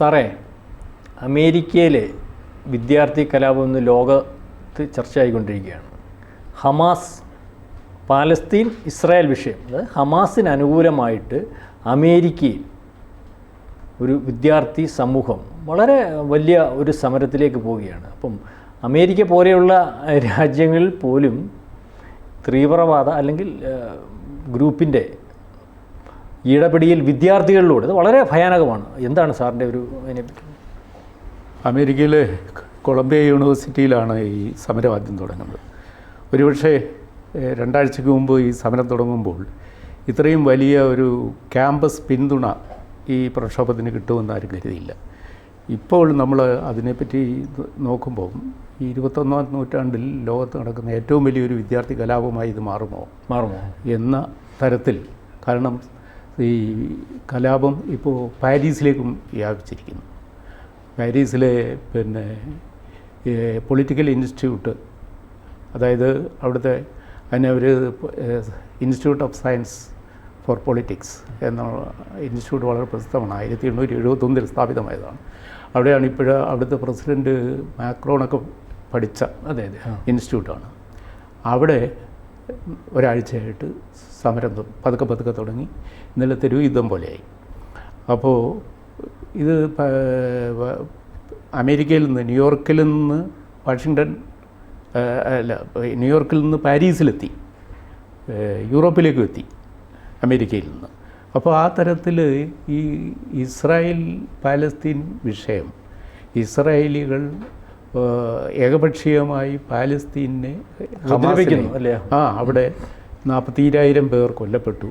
സാറേ അമേരിക്കയിലെ വിദ്യാർത്ഥി കലാപം ഇന്ന് ലോകത്ത് ചർച്ചയായിക്കൊണ്ടിരിക്കുകയാണ്. ഹമാസ് പാലസ്തീൻ ഇസ്രായേൽ വിഷയം. അതായത് ഹമാസിന് അനുകൂലമായിട്ട് അമേരിക്കയിൽ ഒരു വിദ്യാർത്ഥി സമൂഹം വളരെ വലിയ ഒരു സമരത്തിലേക്ക് പോവുകയാണ്. അപ്പം അമേരിക്ക പോലെയുള്ള രാജ്യങ്ങളിൽ പോലും തീവ്രവാദ അല്ലെങ്കിൽ ഗ്രൂപ്പിന്റെ ഇടപെടിയിൽ വിദ്യാർത്ഥികളിലൂടെ ഇത് വളരെ ഭയാനകമാണ്. എന്താണ് സാറിന്റെ ഒരു അതിനെപ്പറ്റി അമേരിക്കയിലെ കൊളംബിയ യൂണിവേഴ്സിറ്റിയിലാണ് ഈ സമരം ആദ്യം തുടങ്ങുന്നത്. ഒരുപക്ഷെ രണ്ടാഴ്ചക്ക് മുമ്പ് ഈ സമരം തുടങ്ങുമ്പോൾ ഇത്രയും വലിയ ഒരു ക്യാമ്പസ് പിന്തുണ ഈ പ്രക്ഷോഭത്തിന് കിട്ടുമെന്ന് ആരും കരുതിയില്ല. ഇപ്പോൾ നമ്മൾ അതിനെപ്പറ്റി നോക്കുമ്പോൾ ഈ ഇരുപത്തൊന്നാം നൂറ്റാണ്ടിൽ ലോകത്ത് നടക്കുന്ന ഏറ്റവും വലിയൊരു വിദ്യാർത്ഥി കലാപമായി ഇത് മാറുമോ? മാറുമോ? എന്ന തരത്തിൽ കാരണം ഈ കലാപം ഇപ്പോൾ പാരീസിലേക്കും വ്യാപിച്ചിരിക്കുന്നു. പാരീസിലെ പിന്നെ പൊളിറ്റിക്കൽ ഇൻസ്റ്റിറ്റ്യൂട്ട് അതായത് അവിടുത്തെ അതിനെ ഒരു institute of science for politics എന്ന ഇൻസ്റ്റിറ്റ്യൂട്ട് വളരെ പ്രസിദ്ധമാണ് ആയിരത്തി എണ്ണൂറ്റി എഴുപത്തൊന്നിൽ സ്ഥാപിതമായതാണ്. അവിടെയാണ് ഇപ്പോഴ അവിടുത്തെ പ്രസിഡന്റ് മാക്രോണൊക്കെ പഠിച്ച അതെ അതെ ഇൻസ്റ്റിറ്റ്യൂട്ടാണ്. അവിടെ ഒരാഴ്ചയായിട്ട് സമരം പതുക്കെ പതുക്കെ തുടങ്ങി. ഇന്നലെ തെരുവ് യുദ്ധം പോലെയായി. അപ്പോൾ ഇത് അമേരിക്കയിൽ നിന്ന് ന്യൂയോർക്കിൽ നിന്ന് വാഷിങ്ടൺ അല്ല ന്യൂയോർക്കിൽ നിന്ന് പാരീസിലെത്തി. യൂറോപ്പിലേക്കും എത്തി അമേരിക്കയിൽ നിന്ന്. അപ്പോൾ ആ തരത്തിൽ ഈ ഇസ്രായേൽ പാലസ്തീൻ വിഷയം ഇസ്രായേലികൾ ഏകപക്ഷീയമായി പാലസ്തീനെ അല്ലേ? ആ അവിടെ നാൽപ്പത്തിരായിരം പേർ കൊല്ലപ്പെട്ടു.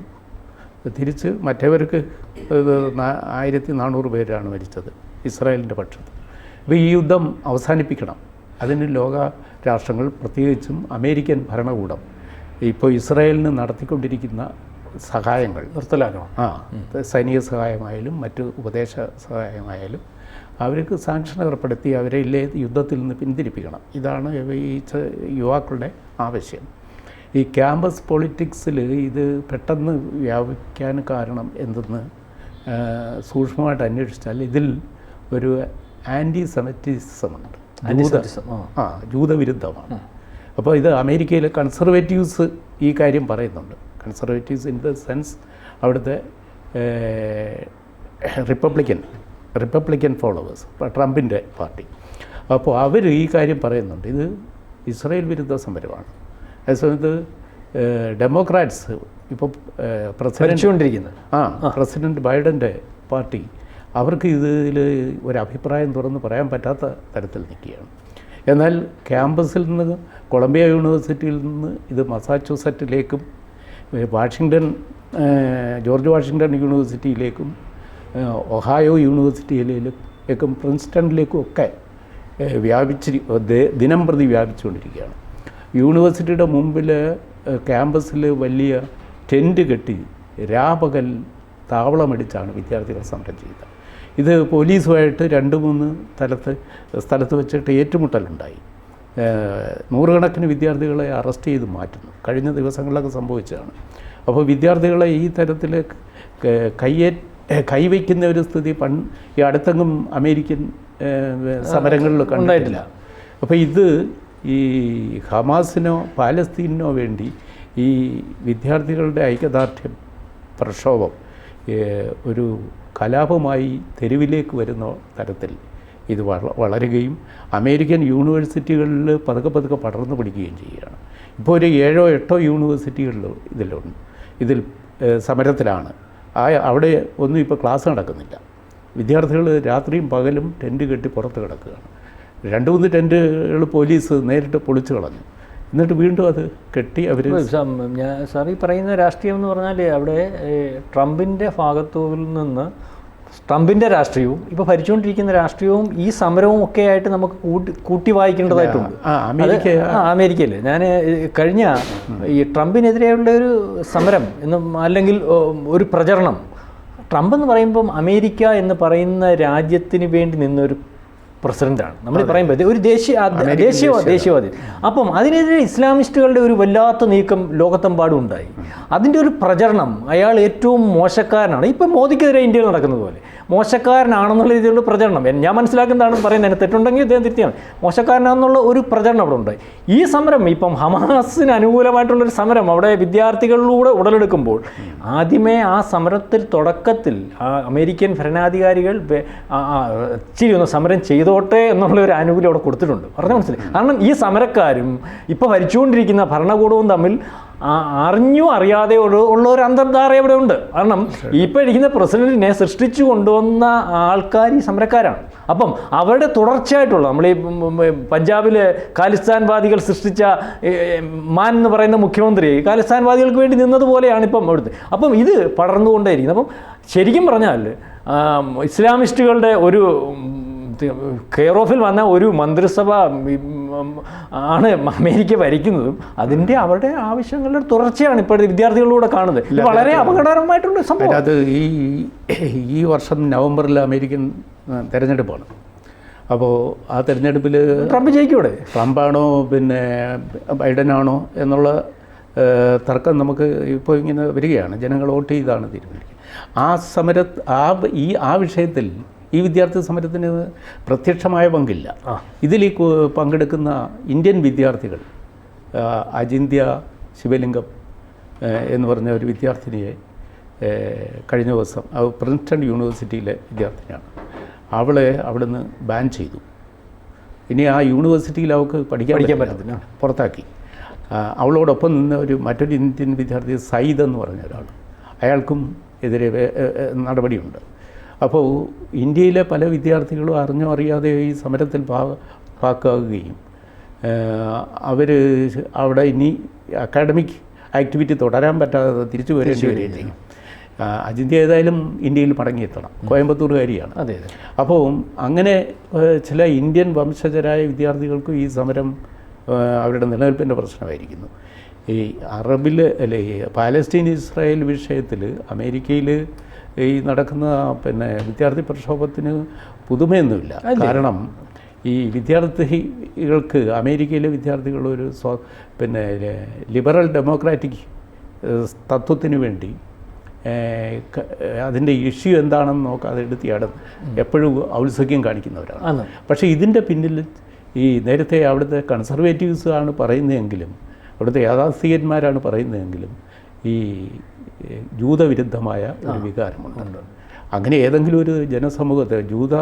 തിരിച്ച് മറ്റവർക്ക് ആയിരത്തി നാനൂറ് പേരാണ് മരിച്ചത് ഇസ്രായേലിന്റെ പക്ഷത്ത്. അപ്പോൾ ഈ യുദ്ധം അവസാനിപ്പിക്കണം. അതിന് ലോക രാഷ്ട്രങ്ങൾ പ്രത്യേകിച്ചും അമേരിക്കൻ ഭരണകൂടം ഇപ്പോൾ ഇസ്രായേലിന് നടത്തിക്കൊണ്ടിരിക്കുന്ന സഹായങ്ങൾ നിർത്തലാക്കണം ആ സൈനിക സഹായമായാലും മറ്റ് ഉപദേശ സഹായമായാലും അവർക്ക് സാങ്ഷൻ ഏർപ്പെടുത്തി അവരെ ഇല്ലേ യുദ്ധത്തിൽ നിന്ന് പിന്തിരിപ്പിക്കണം. ഇതാണ് ഈ യുവാക്കളുടെ ആവശ്യം. ഈ ക്യാമ്പസ് പൊളിറ്റിക്സിൽ ഇത് പെട്ടെന്ന് വ്യാപിക്കാൻ കാരണം എന്തെന്ന് സൂക്ഷ്മമായിട്ട് അന്വേഷിച്ചാൽ ഇതിൽ ഒരു ആന്റി സെമറ്റിസമുണ്ട്. ആ. ജൂതവിരുദ്ധമാണ്. അപ്പോൾ ഇത് അമേരിക്കയിലെ കൺസർവേറ്റീവ്സ് ഈ കാര്യം പറയുന്നുണ്ട്. കൺസർവേറ്റീവ്സ് ഇൻ ദ സെൻസ് അവിടുത്തെ റിപ്പബ്ലിക്കൻ റിപ്പബ്ലിക്കൻ ഫോളോവേഴ്സ് ട്രംപിന്റെ പാർട്ടി. അപ്പോൾ അവർ ഈ കാര്യം പറയുന്നുണ്ട്. ഇത് ഇസ്രയേൽ വിരുദ്ധ സമരമാണ്. അതേസമയത്ത് ഡെമോക്രാറ്റ്സ് ഇപ്പോൾ പ്രസിഡന്റ് ആ പ്രസിഡന്റ് ബൈഡന്റെ പാർട്ടി അവർക്ക് ഇതിൽ ഒരു അഭിപ്രായം തുറന്ന് പറയാൻ പറ്റാത്ത തരത്തിൽ നിൽക്കുകയാണ്. എന്നാൽ ക്യാമ്പസിൽ നിന്ന് കൊളംബിയ യൂണിവേഴ്സിറ്റിയിൽ നിന്ന് ഇത് മസാച്യൂസറ്റിലേക്കും വാഷിങ്ടൺ ജോർജ് വാഷിങ്ടൺ യൂണിവേഴ്സിറ്റിയിലേക്കും ഒഹായോ യൂണിവേഴ്സിറ്റിയിലേക്കും പ്രിൻസ്റ്റണിലേക്കും ഒക്കെ വ്യാപിച്ചിരി ദിനം പ്രതി വ്യാപിച്ചുകൊണ്ടിരിക്കുകയാണ്. യൂണിവേഴ്സിറ്റിയുടെ മുമ്പിൽ ക്യാമ്പസിൽ വലിയ ടെന്റ് കെട്ടി രാപകൽ താവളമടിച്ചാണ് വിദ്യാർത്ഥികൾ സമരം ചെയ്തത്. ഇത് പോലീസുമായിട്ട് രണ്ട് മൂന്ന് സ്ഥലത്ത് സ്ഥലത്ത് വെച്ചിട്ട് ഏറ്റുമുട്ടലുണ്ടായി. നൂറുകണക്കിന് വിദ്യാർത്ഥികളെ അറസ്റ്റ് ചെയ്ത് മാറ്റുന്നു. കഴിഞ്ഞ ദിവസങ്ങളിലൊക്കെ സംഭവിച്ചതാണ്. അപ്പോൾ വിദ്യാർത്ഥികളെ ഈ തരത്തിൽ കയ്യേറ്റ കയ്യേ കൈവയ്ക്കുന്ന ഒരു സ്ഥിതി പൺ ഈ അടുത്തെങ്ങും അമേരിക്കൻ സമരങ്ങളിൽ കണ്ടിട്ടില്ല. അപ്പോൾ ഇത് ഈ ഹമാസിനോ പാലസ്തീനോ വേണ്ടി ഈ വിദ്യാർത്ഥികളുടെ ഐക്യദാർഢ്യം പ്രക്ഷോഭം ഒരു കലാപമായി തെരുവിലേക്ക് വരുന്ന തരത്തിൽ ഇത് വള വളരുകയും അമേരിക്കൻ യൂണിവേഴ്സിറ്റികളിൽ പതുക്കെ പതുക്കെ പടർന്നു പിടിക്കുകയും ചെയ്യുകയാണ്. ഇപ്പോൾ ഒരു ഏഴോ എട്ടോ യൂണിവേഴ്സിറ്റികളിൽ ഇതിലുണ്ട്. ഇതിൽ സമരത്തിലാണ്. ആ അവിടെ ഒന്നും ഇപ്പോൾ ക്ലാസ് നടക്കുന്നില്ല. വിദ്യാർത്ഥികൾ രാത്രിയും പകലും ടെന്റ് കെട്ടി പുറത്ത് കിടക്കുകയാണ്. രണ്ട് മൂന്ന് ടെന്റുകൾ പോലീസ് നേരിട്ട് പൊളിച്ചു കളഞ്ഞു. എന്നിട്ട് വീണ്ടും അത് കെട്ടി അവർ ഞാൻ സാർ ഈ പറയുന്ന രാഷ്ട്രീയം എന്ന് പറഞ്ഞാൽ അവിടെ ട്രംപിന്റെ ഭാഗത്തു നിന്ന് ട്രംപിന്റെ രാഷ്ട്രീയവും ഇപ്പോൾ ഭരിച്ചുകൊണ്ടിരിക്കുന്ന രാഷ്ട്രീയവും ഈ സമരവും ഒക്കെ ആയിട്ട് നമുക്ക് കൂട്ടി കൂട്ടി വായിക്കേണ്ടതായിട്ടുണ്ട്. അമേരിക്കയിൽ ഞാൻ കഴിഞ്ഞ ഈ ട്രംപിനെതിരെയുള്ള ഒരു സമരം എന്നും അല്ലെങ്കിൽ ഒരു പ്രചരണം. ട്രംപ് എന്ന് പറയുമ്പം അമേരിക്ക എന്ന് പറയുന്ന രാജ്യത്തിന് വേണ്ടി നിന്നൊരു പ്രസിഡന്റാണ്. നമ്മൾ പറയുമ്പോൾ ഒരു ദേശീയ ദേശീയ ദേശീയവാദി അപ്പം അതിനെതിരെ ഇസ്ലാമിസ്റ്റുകളുടെ ഒരു വല്ലാത്ത നീക്കം ലോകത്തെമ്പാടും ഉണ്ടായി. അതിന്റെ ഒരു പ്രചരണം അയാൾ ഏറ്റവും മോശക്കാരനാണ്. ഇപ്പം മോദിക്കെതിരെ ഇന്ത്യയിൽ നടക്കുന്നത് പോലെ. മോശക്കാരനാണെന്നുള്ള രീതിയിലുള്ള പ്രചരണം. ഞാൻ മനസ്സിലാക്കുന്നതാണ് പറയുന്നത്. തെറ്റുണ്ടെങ്കിൽ അദ്ദേഹം തിരുത്തിയാണ്. മോശക്കാരനാണെന്നുള്ള ഒരു പ്രചരണം അവിടെ ഉണ്ട് ഈ സമരം ഇപ്പം ഹമാസിന് അനുകൂലമായിട്ടുള്ളൊരു സമരം അവിടെ വിദ്യാർത്ഥികളിലൂടെ ഉടലെടുക്കുമ്പോൾ ആദ്യമേ ആ സമരത്തിൽ തുടക്കത്തിൽ ആ അമേരിക്കൻ ഭരണാധികാരികൾ വെ- സമരം ചെയ്തു ഇച്ചിരി ഒന്ന് സമരം ചെയ്തോട്ടെ എന്നുള്ള ഒരു ആനുകൂല്യം അവിടെ കൊടുത്തിട്ടുണ്ട്. പറഞ്ഞ മനസ്സിലായി. കാരണം ഈ സമരക്കാരും ഇപ്പോൾ ഭരിച്ചുകൊണ്ടിരിക്കുന്ന ഭരണകൂടവും തമ്മിൽ അറിഞ്ഞു അറിയാതെ ഉള്ള ഉള്ള ഒരു അന്തർധാര ഇവിടെ ഉണ്ട്. കാരണം ഇപ്പോൾ ഇരിക്കുന്ന പ്രസിഡന്റിനെ സൃഷ്ടിച്ചു കൊണ്ടുവന്ന ആൾക്കാർ ഈ സമരക്കാരാണ്. അപ്പം അവരുടെ തുടർച്ചയായിട്ടുള്ള നമ്മൾ ഈ പഞ്ചാബിലെ ഖാലിസ്ഥാൻവാദികൾ സൃഷ്ടിച്ച മാൻ എന്ന് പറയുന്ന മുഖ്യമന്ത്രി ഖാലിസ്ഥാൻവാദികൾക്ക് വേണ്ടി നിന്നതുപോലെയാണ് ഇപ്പം അവിടുത്തെ. അപ്പം ഇത് പടർന്നുകൊണ്ടേയിരിക്കുന്നത് അപ്പം ശരിക്കും പറഞ്ഞാൽ ഇസ്ലാമിസ്റ്റുകളുടെ ഒരു കെയർ ഓഫിൽ വന്ന ഒരു മന്ത്രിസഭ ആണ് അമേരിക്ക ഭരിക്കുന്നതും അതിന്റെ അവരുടെ ആവശ്യങ്ങളുടെ തുടർച്ചയാണ് ഇപ്പോഴത്തെ വിദ്യാർത്ഥികളിലൂടെ കാണുന്നത്. വളരെ അപകടകരമായിട്ടുള്ള സംഭവം. അത് ഈ ഈ വർഷം നവംബറിൽ അമേരിക്കൻ തെരഞ്ഞെടുപ്പാണ്. അപ്പോൾ ആ തെരഞ്ഞെടുപ്പിൽ ട്രംപ് ജയിക്കൂടെ ട്രംപാണോ പിന്നെ ബൈഡനാണോ എന്നുള്ള തർക്കം നമുക്ക് ഇപ്പോൾ ഇങ്ങനെ വരികയാണ്. ജനങ്ങൾ വോട്ട് ചെയ്താണ് തീരുമാനിക്കുക. ആ സമര ആ ഈ ആ വിഷയത്തിൽ ഈ വിദ്യാർത്ഥി സമരത്തിന് പ്രത്യക്ഷമായ പങ്കില്ല. ഇതിൽ ഈ പങ്കെടുക്കുന്ന ഇന്ത്യൻ വിദ്യാർത്ഥികൾ അജിന്ത്യ ശിവലിംഗം എന്ന് പറഞ്ഞ ഒരു വിദ്യാർത്ഥിനിയെ കഴിഞ്ഞ ദിവസം അത് പ്രിൻസ്റ്റൺ യൂണിവേഴ്സിറ്റിയിലെ വിദ്യാർത്ഥിനിയാണ്. അവളെ അവിടുന്ന് ബാൻ ചെയ്തു. ഇനി ആ യൂണിവേഴ്സിറ്റിയിൽ അവൾക്ക് പഠിക്കാൻ പഠിക്കാൻ പറ്റത്തില്ല. പുറത്താക്കി. അവളോടൊപ്പം നിന്ന ഒരു മറ്റൊരു ഇന്ത്യൻ വിദ്യാർത്ഥി സയ്യിദ് എന്ന് പറഞ്ഞ ഒരാൾ. അയാൾക്കും എതിരെ നടപടിയുണ്ട്. അപ്പോൾ ഇന്ത്യയിലെ പല വിദ്യാർത്ഥികളും അറിഞ്ഞോ അറിയാതെ ഈ സമരത്തിൽ ഭാഗ ഭാഗമാകുകയും അവർ അവിടെ ഇനി അക്കാഡമിക് ആക്ടിവിറ്റി തുടരാൻ പറ്റാതെ തിരിച്ചു വരേണ്ടി വരികയും ചെയ്യും. അജിന്ത്യ ഏതായാലും ഇന്ത്യയിൽ മടങ്ങിയെത്തണം. കോയമ്പത്തൂർകാരിയാണ്. അതെ അതെ. അപ്പോൾ അങ്ങനെ ചില ഇന്ത്യൻ വംശജരായ വിദ്യാർത്ഥികൾക്കും ഈ സമരം അവരുടെ നിലനിൽപ്പിന്റെ പ്രശ്നമായിരിക്കുന്നു. ഈ അറബിൽ അല്ലെ പാലസ്തീൻ ഇസ്രായേൽ വിഷയത്തിൽ അമേരിക്കയിൽ ഈ നടക്കുന്ന പിന്നെ വിദ്യാർത്ഥി പ്രക്ഷോഭത്തിന് പുതുമയൊന്നുമില്ല. കാരണം ഈ വിദ്യാർത്ഥികൾക്ക് അമേരിക്കയിലെ വിദ്യാർത്ഥികൾ ഒരു സ്വ പിന്നെ ലിബറൽ ഡെമോക്രാറ്റിക് തത്വത്തിന് വേണ്ടി അതിന്റെ ഇഷ്യൂ എന്താണെന്ന് നോക്കാതെ എടുത്തിയാടും എപ്പോഴും ഔത്സുഖ്യം കാണിക്കുന്നവരാണ്. പക്ഷേ ഇതിന്റെ പിന്നിൽ ഈ നേരത്തെ അവിടുത്തെ കൺസർവേറ്റീവ്സാണ് പറയുന്നതെങ്കിലും അവിടുത്തെ യാഥാസ്ഥികന്മാരാണ് പറയുന്നതെങ്കിലും ഈ ജൂതവിരുദ്ധമായ ഒരു വികാരമുണ്ട്. അങ്ങനെ ഏതെങ്കിലും ഒരു ജനസമൂഹത്തെ ജൂത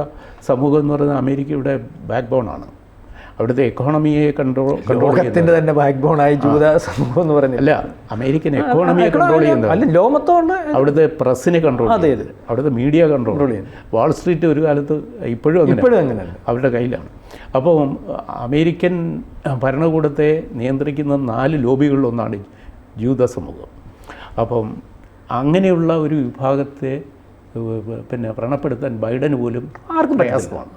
സമൂഹം എന്ന് പറയുന്നത് അമേരിക്കയുടെ ബാക്ക് ബോണാണ് അവിടുത്തെ എക്കോണമിയെ കൺട്രോൾ കൺട്രോൾ ചെയ്യുന്നത്. ലോകത്തിന്റെ തന്നെ ബാക്ക് ബോൺ ആയി ജൂത സമൂഹം എന്ന് പറയുന്നത്. അല്ല അമേരിക്കൻ എക്കോണമിയെ കൺട്രോൾ ചെയ്യുന്നത്. അല്ല ലോകത്തോണ്ട് അവിടുത്തെ പ്രസ്സിനെ കൺട്രോൾ അതെ, ചെയ്യുന്നത്. അവിടുത്തെ മീഡിയ കൺട്രോൾ വാൾ സ്ട്രീറ്റ് ഒരു കാലത്ത് ഇപ്പോഴും അങ്ങനെ ഇപ്പോഴും അങ്ങനെ അവരുടെ കയ്യിലാണ്. അപ്പോൾ അമേരിക്കൻ ഭരണകൂടത്തെ നിയന്ത്രിക്കുന്ന നാല് ലോബികളിലൊന്നാണ് ജൂത സമൂഹം. അപ്പം അങ്ങനെയുള്ള ഒരു വിഭാഗത്തെ പിന്നെ വ്രണപ്പെടുത്താൻ ബൈഡന് പോലും ആർക്കും പ്രയാസമാണ്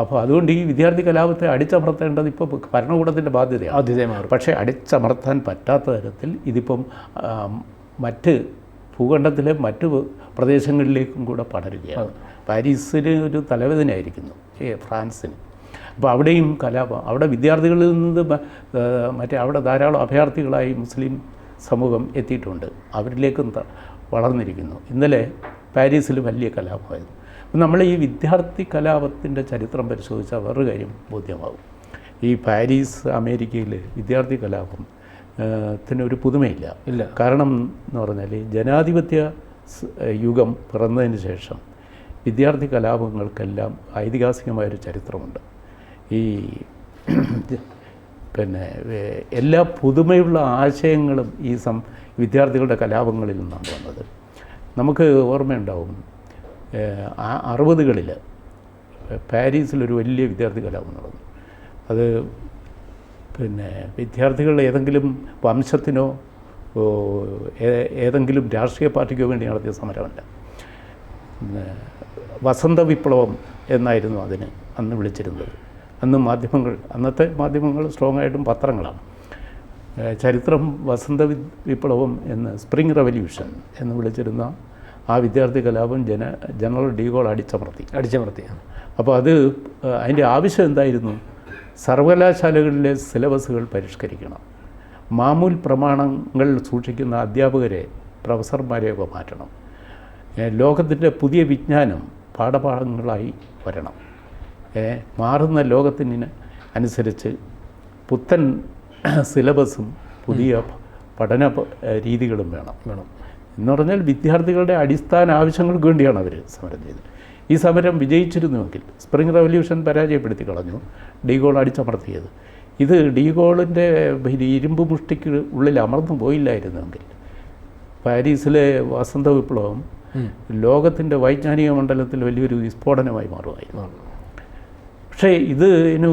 അപ്പോൾ അതുകൊണ്ട് ഈ വിദ്യാർത്ഥി കലാപത്തെ അടിച്ചമർത്തേണ്ടത് ഇപ്പോൾ ഭരണകൂടത്തിന്റെ ബാധ്യതയാണ്. മാറും. പക്ഷേ അടിച്ചമർത്താൻ പറ്റാത്ത തരത്തിൽ ഇതിപ്പം മറ്റ് ഭൂഖണ്ഡത്തിലെ മറ്റ് പ്രദേശങ്ങളിലേക്കും കൂടെ പടരുകയാണ്. പാരീസിന് ഒരു തലവേദനയായിരിക്കുന്നു ഫ്രാൻസിന്. അപ്പോൾ അവിടെയും കലാപം അവിടെ വിദ്യാർത്ഥികളിൽ നിന്ന് മറ്റേ അവിടെ ധാരാളം അഭയാർത്ഥികളായി മുസ്ലിം സമൂഹം എത്തിയിട്ടുണ്ട്. അവരിലേക്കും വളർന്നിരിക്കുന്നു. ഇന്നലെ പാരീസിൽ വലിയ കലാപമായിരുന്നു. അപ്പം നമ്മൾ ഈ വിദ്യാർത്ഥി കലാപത്തിന്റെ ചരിത്രം പരിശോധിച്ചാൽ വേറൊരു കാര്യം ബോധ്യമാകും. ഈ പാരീസ് അമേരിക്കയിൽ വിദ്യാർത്ഥി കലാപം ത്തിന് ഒരു പുതുമയില്ല. ഇല്ല. കാരണം എന്ന് പറഞ്ഞാൽ ജനാധിപത്യ യുഗം പിറന്നതിന് ശേഷം വിദ്യാർത്ഥി കലാപങ്ങൾക്കെല്ലാം ഐതിഹാസികമായൊരു ചരിത്രമുണ്ട്. ഈ പിന്നെ എല്ലാ പുതുമയുള്ള ആശയങ്ങളും ഈ സം വിദ്യാർത്ഥികളുടെ കലാപങ്ങളിൽ നിന്നാണ് വന്നത്. നമുക്ക് ഓർമ്മയുണ്ടാവും ആ അറുപതുകളിൽ പാരീസിലൊരു വലിയ വിദ്യാർത്ഥി കലാപം നടന്നു. അത് പിന്നെ വിദ്യാർത്ഥികൾ ഏതെങ്കിലും വംശത്തിനോ ഏതെങ്കിലും രാഷ്ട്രീയ പാർട്ടിക്കോ വേണ്ടി നടത്തിയ സമരമല്ല. വസന്ത വിപ്ലവം എന്നായിരുന്നു അതിന് അന്ന് വിളിച്ചിരുന്നത്. അന്ന് മാധ്യമങ്ങൾ അന്നത്തെ മാധ്യമങ്ങൾ സ്ട്രോങ് ആയിട്ടും പത്രങ്ങളാണ്. ചരിത്രം വസന്ത വിപ്ലവം എന്ന് സ്പ്രിംഗ് റെവല്യൂഷൻ എന്ന് വിളിച്ചിരുന്ന ആ വിദ്യാർത്ഥി കലാപം ജന ജനറൽ ഡീഗോൾ അടിച്ചമർത്തി. അടിച്ചമർത്തി അപ്പോൾ അത് അതിന്റെ ആവശ്യം എന്തായിരുന്നു? സർവകലാശാലകളിലെ സിലബസുകൾ പരിഷ്കരിക്കണം. മാമൂൽ പ്രമാണങ്ങൾ സൂക്ഷിക്കുന്ന അധ്യാപകരെ പ്രൊഫസർമാരെയൊക്കെ മാറ്റണം ലോകത്തിന്റെ പുതിയ വിജ്ഞാനം പാഠഭാഗങ്ങളായി വരണം. മാറുന്ന ലോകത്തിന് അനുസരിച്ച് പുത്തൻ സിലബസും പുതിയ പഠന രീതികളും വേണം വേണം. എന്ന് പറഞ്ഞാൽ വിദ്യാർത്ഥികളുടെ അടിസ്ഥാന ആവശ്യങ്ങൾക്ക് വേണ്ടിയാണ് അവർ സമരം ചെയ്തത്. ഈ സമരം വിജയിച്ചിരുന്നുവെങ്കിൽ സ്പ്രിംഗ് റവല്യൂഷൻ പരാജയപ്പെടുത്തി കളഞ്ഞു ഡീഗോൾ അടിച്ചമർത്തിയത്. ഇത് ഡീഗോളിന്റെ ഇരുമ്പ് മുഷ്ടിക്ക് ഉള്ളിൽ അമർന്നു പോയില്ലായിരുന്നുവെങ്കിൽ പാരീസിലെ വസന്ത വിപ്ലവം ലോകത്തിന്റെ വൈജ്ഞാനിക മണ്ഡലത്തിൽ വലിയൊരു വിസ്ഫോടനമായി മാറുമായിരുന്നു. പക്ഷേ ഇത് ഇതിന്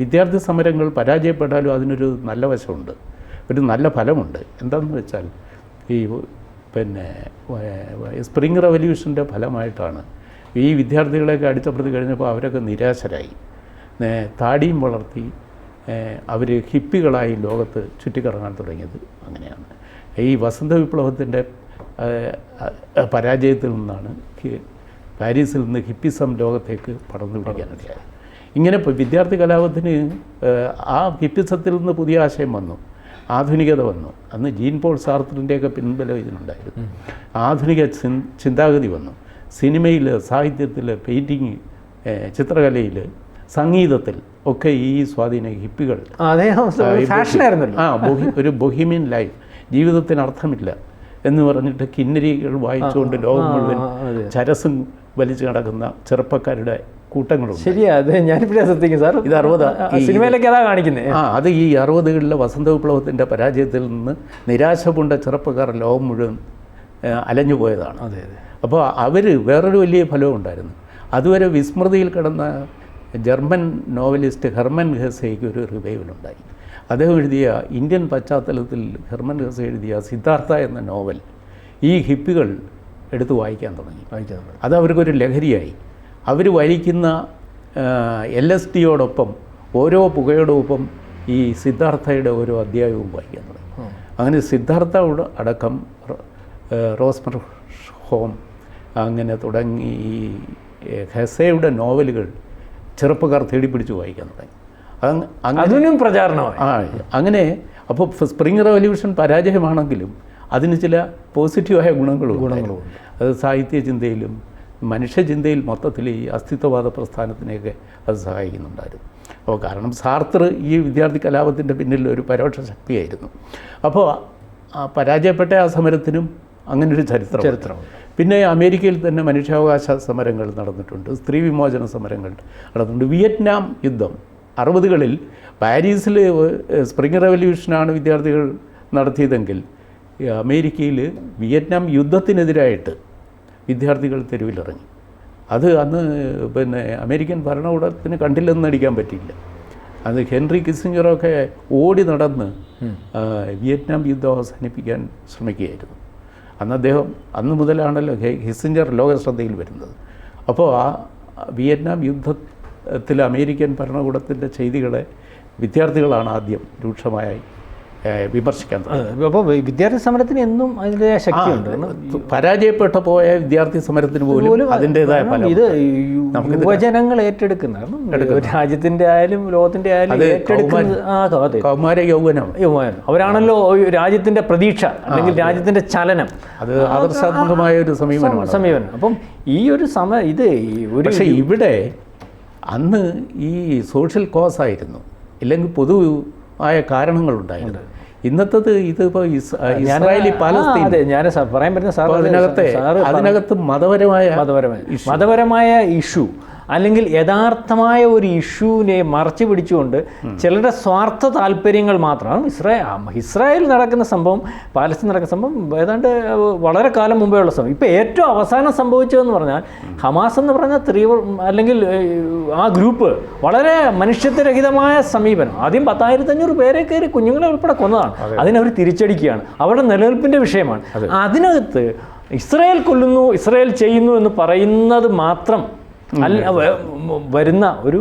വിദ്യാർത്ഥി സമരങ്ങൾ പരാജയപ്പെട്ടാലും അതിനൊരു നല്ല വശമുണ്ട്. ഒരു നല്ല ഫലമുണ്ട്. എന്താണെന്ന് വെച്ചാൽ ഈ പിന്നെ സ്പ്രിംഗ് റവല്യൂഷന്റെ ഫലമായിട്ടാണ് ഈ വിദ്യാർത്ഥികളെയൊക്കെ അടിച്ചപ്പുറത്ത് കഴിഞ്ഞപ്പോൾ അവരൊക്കെ നിരാശരായി. താടിയും വളർത്തി അവർ ഹിപ്പികളായി ലോകത്ത് ചുറ്റിക്കറങ്ങാൻ തുടങ്ങിയത് അങ്ങനെയാണ്. ഈ വസന്ത വിപ്ലവത്തിന്റെ പരാജയത്തിൽ നിന്നാണ് പാരീസിൽ നിന്ന് ഹിപ്പിസം ലോകത്തേക്ക് പടർന്നു പിടിക്കാനിടയായി ഇങ്ങനെ ഇപ്പോൾ വിദ്യാർത്ഥി കലാപത്തിന് ആ ഹിപ്പിസത്തിൽ നിന്ന് പുതിയ ആശയം വന്നു. ആധുനികത വന്നു. അന്ന് ജീൻ പോൾ സാർത്തറിന്റെയൊക്കെ പിൻബലം ഇതിനുണ്ടായിരുന്നു. ആധുനിക ചി ചിന്താഗതി വന്നു. സിനിമയിൽ സാഹിത്യത്തിൽ പെയിന്റിങ് ചിത്രകലയിൽ സംഗീതത്തിൽ ഒക്കെ ഈ സ്വാധീന ഹിപ്പികൾ ആ, ഒരു ബൊഹിമിയൻ ലൈഫ്. ജീവിതത്തിന് അർത്ഥമില്ല. എന്ന് പറഞ്ഞിട്ട് കിന്നരികൾ വായിച്ചുകൊണ്ട് ലോകം മുഴുവൻ ചരസും വലിച്ചു നടക്കുന്ന ചെറുപ്പക്കാരുടെ കൂട്ടങ്ങളുണ്ട്. ശരിയാ അത് ഞാനിപ്പോഴാ ശ്രദ്ധിക്കും. സാർ ഇത് അറുപത് സിനിമയിലൊക്കെ അതാ കാണിക്കുന്നത് ആ അത് ഈ അറുപതുകളിലെ വസന്ത വിപ്ലവത്തിന്റെ പരാജയത്തിൽ നിന്ന് നിരാശ കൊണ്ട ചെറുപ്പക്കാർ ലോകം മുഴുവൻ അലഞ്ഞു പോയതാണ്. അതെ അതെ. അപ്പോൾ അവർ വേറൊരു വലിയ ഫലവും ഉണ്ടായിരുന്നു. അതുവരെ വിസ്മൃതിയിൽ കിടന്ന ജർമ്മൻ നോവലിസ്റ്റ് ഹെർമൻ ഹെസയ്ക്ക് ഒരു റിവൈവൽ ഉണ്ടായി. അദ്ദേഹം എഴുതിയ ഇന്ത്യൻ പശ്ചാത്തലത്തിൽ ഹെർമൻ ഹെസ എഴുതിയ സിദ്ധാർത്ഥ എന്ന നോവൽ ഈ ഹിപ്പികൾ എടുത്ത് വായിക്കാൻ തുടങ്ങി. വായിക്കാം നമ്മൾ. അത് അവർക്കൊരു ലഹരിയായി. അവർ വലിക്കുന്ന എൽ എസ് ടിയോടൊപ്പം ഓരോ പുകയോടൊപ്പം ഈ സിദ്ധാർത്ഥയുടെ ഓരോ അധ്യായവും വായിക്കാൻ തുടങ്ങി. അങ്ങനെ സിദ്ധാർത്ഥ അടക്കം റോസ്മർ ഹോം അങ്ങനെ തുടങ്ങി ഈ ഹെസയുടെ നോവലുകൾ ചെറുപ്പക്കാർ തേടിപ്പിടിച്ച് വായിക്കാൻ തുടങ്ങി. അതിനും പ്രചാരണമായി. ആ അങ്ങനെ അപ്പോൾ സ്പ്രിംഗ് റവല്യൂഷൻ പരാജയമാണെങ്കിലും അതിന് ചില പോസിറ്റീവായ ഗുണങ്ങളും ഗുണങ്ങളും അത് സാഹിത്യ ചിന്തയിലും മനുഷ്യചിന്തയിൽ മൊത്തത്തിൽ ഈ അസ്തിത്വവാദ പ്രസ്ഥാനത്തിനെയൊക്കെ അത് സഹായിക്കുന്നുണ്ടായിരുന്നു. അപ്പോൾ കാരണം സാർത്തർ ഈ വിദ്യാർത്ഥി കലാപത്തിന്റെ പിന്നിൽ ഒരു പരോക്ഷ ശക്തിയായിരുന്നു. അപ്പോൾ ആ പരാജയപ്പെട്ട ആ സമരത്തിനും അങ്ങനൊരു ചരിത്രം ചരിത്രമുണ്ട്. പിന്നെ അമേരിക്കയിൽ തന്നെ മനുഷ്യാവകാശ സമരങ്ങൾ നടന്നിട്ടുണ്ട്. സ്ത്രീ വിമോചന സമരങ്ങൾ നടന്നിട്ടുണ്ട്. വിയറ്റ്നാം യുദ്ധം. അറുപതുകളിൽ പാരീസിൽ സ്പ്രിംഗ് റവല്യൂഷനാണ് വിദ്യാർത്ഥികൾ നടത്തിയതെങ്കിൽ അമേരിക്കയിൽ വിയറ്റ്നാം യുദ്ധത്തിനെതിരായിട്ട് വിദ്യാർത്ഥികൾ തെരുവിലിറങ്ങി. അത് അന്ന് പിന്നെ അമേരിക്കൻ ഭരണകൂടത്തിന് കണ്ടില്ലെന്ന് നടിക്കാൻ പറ്റിയില്ല. അത് ഹെൻറി കിസിംഗറൊക്കെ ഓടി നടന്ന് വിയറ്റ്നാം യുദ്ധം അവസാനിപ്പിക്കാൻ ശ്രമിക്കുകയായിരുന്നു. അന്ന് അദ്ദേഹം അന്ന് മുതലാണല്ലോ ലോക ശ്രദ്ധയിൽ വരുന്നത്. അപ്പോൾ ആ വിയറ്റ്നാം യുദ്ധത്തിൽ അമേരിക്കൻ ഭരണകൂടത്തിന്റെ ചെയ്തികളെ വിദ്യാർത്ഥികളാണ് ആദ്യം രൂക്ഷമായി വിമർശിക്കാൻ അപ്പോൾ വിദ്യാർത്ഥി സമരത്തിന് എന്നും അതിന്റെ ശക്തിയുണ്ട്. പരാജയപ്പെട്ട പോയ വിദ്യാർത്ഥി സമരത്തിന് പോലും അതിന്റെതായ ഫലം ഇത് യുവജനങ്ങൾ ഏറ്റെടുക്കുന്ന രാജ്യത്തിന്റെ ആയാലും ലോകത്തിന്റെ ആയാലും ഏറ്റെടുക്കുന്നത് കൗമാര യൗവനം. യൗവനം. അവരാണല്ലോ രാജ്യത്തിന്റെ പ്രതീക്ഷ അല്ലെങ്കിൽ രാജ്യത്തിന്റെ ചലനം. അത് ആദർശാത്മകമായ ഒരു സമീപനമാണ്. സമീപനം. അപ്പം ഈ ഒരു സമ ഇത് ഒരു പക്ഷേ ഇവിടെ അന്ന് ഈ സോഷ്യൽ കോസ് ആയിരുന്നു ഇല്ലെങ്കിൽ ആയ കാരണങ്ങളുണ്ടായിരുന്നു. ഇന്നത്തത് ഇതിപ്പോൾ ഇസ് ഇസ്രായേലി പാലസ്തീൻ. ഞാൻ പറയാൻ പറ്റുന്ന സാർ അതിനകത്തെ അതിനകത്ത് മതപരമായ മതപരമായ മതപരമായ ഇഷ്യൂ. അല്ലെങ്കിൽ യഥാർത്ഥമായ ഒരു ഇഷ്യൂവിനെ മറച്ചു പിടിച്ചുകൊണ്ട് ചിലരുടെ സ്വാർത്ഥ താല്പര്യങ്ങൾ മാത്രമാണ് ഇസ്രായേൽ ഇസ്രായേൽ നടക്കുന്ന സംഭവം പാലസ്തീൻ നടക്കുന്ന സംഭവം ഏതാണ്ട് വളരെ കാലം മുമ്പേ ഉള്ള സംഭവം. ഇപ്പോൾ ഏറ്റവും അവസാനം സംഭവിച്ചതെന്ന് പറഞ്ഞാൽ ഹമാസ് എന്ന് പറഞ്ഞാൽ തീവ്ര അല്ലെങ്കിൽ ആ ഗ്രൂപ്പ് വളരെ മനുഷ്യത്വരഹിതമായ സമീപനം. ആദ്യം പത്തായിരത്തഞ്ഞൂറ് പേരെ കയറി കുഞ്ഞുങ്ങളെ ഉൾപ്പെടെ കൊന്നതാണ്. അതിനവർ തിരിച്ചടിക്കുകയാണ്. അവരുടെ നിലനിൽപ്പിന്റെ വിഷയമാണ്. അതിനകത്ത് ഇസ്രായേൽ കൊല്ലുന്നു ഇസ്രായേൽ ചെയ്യുന്നു എന്ന് പറയുന്നത് മാത്രം അല്ല വരുന്ന ഒരു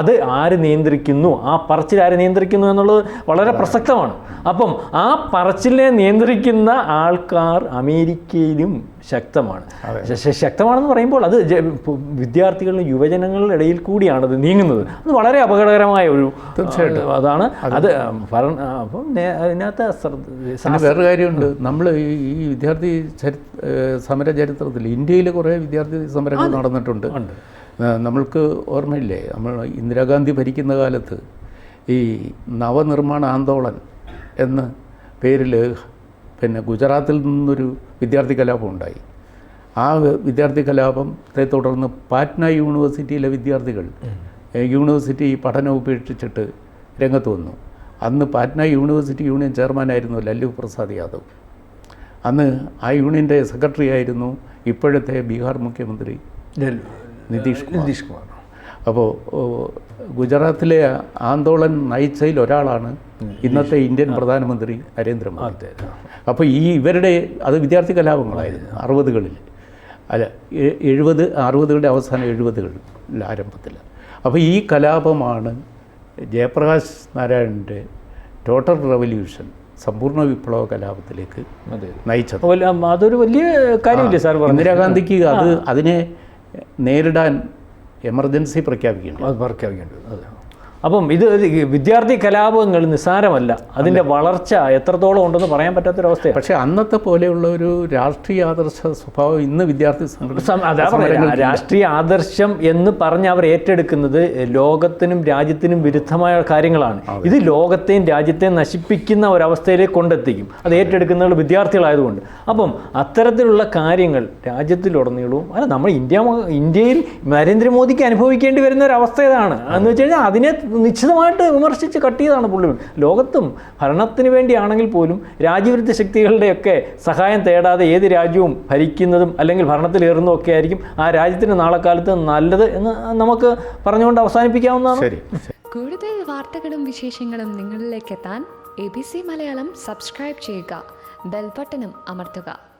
അത് ആര് നിയന്ത്രിക്കുന്നു? ആ പറച്ചിൽ ആര് നിയന്ത്രിക്കുന്നു എന്നുള്ളത് വളരെ പ്രസക്തമാണ്. അപ്പം ആ പറച്ചിലിനെ നിയന്ത്രിക്കുന്ന ആൾക്കാർ അമേരിക്കയിലും ശക്തമാണ്. ശക്തമാണെന്ന് പറയുമ്പോൾ അത് വിദ്യാർത്ഥികളിലും യുവജനങ്ങളുടെ ഇടയിൽ കൂടിയാണ് അത് നീങ്ങുന്നത്. അത് വളരെ അപകടകരമായ ഒരു തീർച്ചയായിട്ടും. അതാണ്. അത് അപ്പം അതിനകത്ത് വേറൊരു കാര്യമുണ്ട്. നമ്മൾ ഈ വിദ്യാർത്ഥി സമര ചരിത്രത്തിൽ ഇന്ത്യയിൽ കുറേ വിദ്യാർത്ഥി സമരങ്ങൾ നടന്നിട്ടുണ്ട്. നമ്മൾക്ക് ഓർമ്മയില്ലേ? നമ്മൾ ഇന്ദിരാഗാന്ധി ഭരിക്കുന്ന കാലത്ത് ഈ നവനിർമ്മാണ ആന്തോളൻ എന്ന പേരിൽ പിന്നെ ഗുജറാത്തിൽ നിന്നൊരു വിദ്യാർത്ഥി കലാപം ഉണ്ടായി. ആ വിദ്യാർത്ഥി കലാപത്തെ തുടർന്ന് പാറ്റ്ന യൂണിവേഴ്സിറ്റിയിലെ വിദ്യാർത്ഥികൾ യൂണിവേഴ്സിറ്റി പഠനം ഉപേക്ഷിച്ചിട്ട് രംഗത്ത് വന്നു. അന്ന് പാറ്റ്ന യൂണിവേഴ്സിറ്റി യൂണിയൻ ചെയർമാനായിരുന്നു ലല്ലു പ്രസാദ് യാദവ്. അന്ന് ആ യൂണിയന്റെ സെക്രട്ടറി ആയിരുന്നു ഇപ്പോഴത്തെ ബീഹാർ മുഖ്യമന്ത്രി നിതീഷ് കുമാർ. നിതീഷ് കുമാർ. അപ്പോൾ ഗുജറാത്തിലെ ആന്തോളൻ നയിച്ചതിൽ ഒരാളാണ് ഇന്നത്തെ ഇന്ത്യൻ പ്രധാനമന്ത്രി നരേന്ദ്രമോദി. അപ്പോൾ ഈ ഇവരുടെ അത് വിദ്യാർത്ഥി കലാപങ്ങളായിരുന്നു അറുപതുകളിൽ. അല്ല എഴുപത് അറുപതുകളുടെ അവസാനം എഴുപതുകളിൽ ആരംഭത്തിൽ. അപ്പോൾ ഈ കലാപമാണ് ജയപ്രകാശ് നാരായണന്റെ ടോട്ടൽ റവല്യൂഷൻ സമ്പൂർണ വിപ്ലവ കലാപത്തിലേക്ക് നയിച്ചത്. അതൊരു വലിയ കാര്യമില്ല സാർ ഇന്ദിരാഗാന്ധിക്ക് അത് അതിനെ നേരിടാൻ എമർജൻസി പ്രഖ്യാപിക്കേണ്ടി പ്രഖ്യാപിക്കേണ്ടത് അതെ. അപ്പം ഇത് വിദ്യാർത്ഥി കലാപങ്ങൾ നിസ്സാരമല്ല. അതിന്റെ വളർച്ച എത്രത്തോളം ഉണ്ടെന്ന് പറയാൻ പറ്റാത്തൊരവസ്ഥയാണ്. പക്ഷേ അന്നത്തെ പോലെയുള്ള ഒരു രാഷ്ട്രീയ ആദർശ സ്വഭാവം ഇന്ന് വിദ്യാർത്ഥി രാഷ്ട്രീയ ആദർശം എന്ന് പറഞ്ഞ് അവർ ഏറ്റെടുക്കുന്നത് ലോകത്തിനും രാജ്യത്തിനും വിരുദ്ധമായ കാര്യങ്ങളാണ്. ഇത് ലോകത്തെയും രാജ്യത്തെയും നശിപ്പിക്കുന്ന ഒരവസ്ഥയിലേക്ക് കൊണ്ടെത്തിക്കും. അത് ഏറ്റെടുക്കുന്നവർ വിദ്യാർത്ഥികളായതുകൊണ്ട്. അപ്പം അത്തരത്തിലുള്ള കാര്യങ്ങൾ രാജ്യത്തിലുടനീളവും അല്ല നമ്മൾ ഇന്ത്യ ഇന്ത്യയിൽ നരേന്ദ്രമോദിക്ക് അനുഭവിക്കേണ്ടി വരുന്ന ഒരു അവസ്ഥ ഇതാണ് എന്ന് വെച്ച് കഴിഞ്ഞാൽ അതിനെ നിശ്ചിതമായിട്ട് വിമർശിച്ച് കട്ട് ചെയ്താണ് പുള്ളി. ലോകത്തും ഭരണത്തിന് വേണ്ടിയാണെങ്കിൽ പോലും രാജ്യവിരുദ്ധ ശക്തികളുടെയൊക്കെ സഹായം തേടാതെ ഏത് രാജ്യവും ഭരിക്കുന്നതും അല്ലെങ്കിൽ ഭരണത്തിലേറുന്നതും ഒക്കെ ആയിരിക്കും ആ രാജ്യത്തിന് നാളെ കാലത്ത് നല്ലത് എന്ന് നമുക്ക് പറഞ്ഞുകൊണ്ട് അവസാനിപ്പിക്കാവുന്നതാണ്. ശരി കൂടുതൽ വാർത്തകളും വിശേഷങ്ങളും നിങ്ങളിലേക്ക് എത്താൻ A B C Malayalam subscribe ചെയ്യുക. ബെൽബട്ടനും അമർത്തുക.